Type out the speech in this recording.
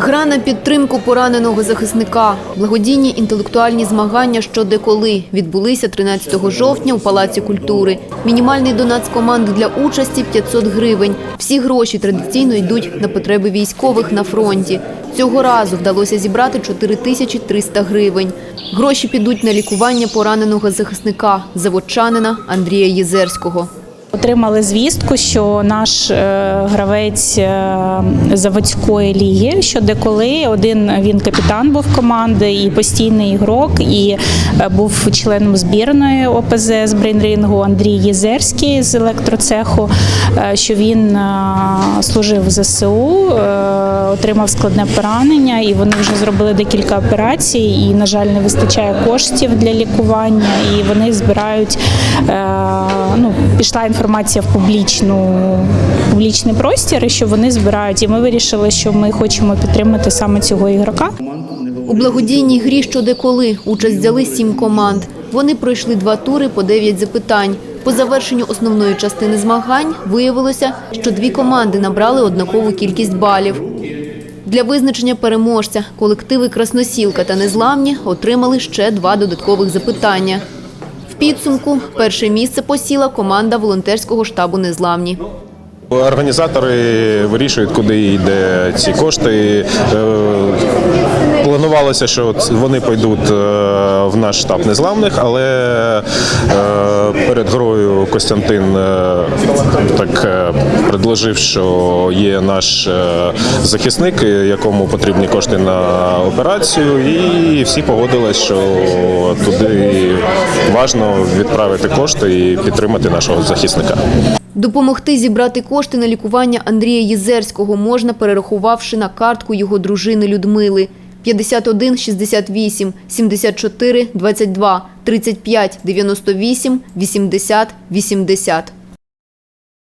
Гра на підтримку пораненого захисника. Благодійні інтелектуальні змагання «Що де коли» відбулися 13 жовтня у Палаці культури. Мінімальний донат з команди для участі – 500 гривень. Всі гроші традиційно йдуть на потреби військових на фронті. Цього разу вдалося зібрати 4300 гривень. Гроші підуть на лікування пораненого захисника, заводчанина Андрія Єзерського. Отримали звістку, що наш е, гравець е, заводської ліги, що деколи один він капітан був команди і постійний ігрок, і е, був членом збірної ОПЗ з брейнрінгу Андрій Єзерський з електроцеху, що він служив в ЗСУ, отримав складне поранення, і вони вже зробили декілька операцій. І, на жаль, не вистачає коштів для лікування, і вони збирають. Ну, пішла інформація в публічну публічний простір, що вони збирають. І ми вирішили, що ми хочемо підтримати саме цього ігрока. У благодійній грі «Що де коли» участь взяли сім команд. Вони пройшли два тури по дев'ять запитань. По завершенню основної частини змагань виявилося, що дві команди набрали однакову кількість балів. Для визначення переможця колективи Красносілка та Незламні отримали ще два додаткових запитання. Підсумку перше місце посіла команда волонтерського штабу Незламні. Організатори вирішують, куди йде ці кошти. Е, Планувалося, що вони пойдуть е, в наш штаб незламних, але е, перед грою Костянтин так предложив, що є наш захисник, якому потрібні кошти на операцію, і всі погодились, що туди важливо відправити кошти і підтримати нашого захисника. Допомогти зібрати кошти на лікування Андрія Єзерського можна, перерахувавши на картку його дружини Людмили 51 68 74 22 35 98 80 80.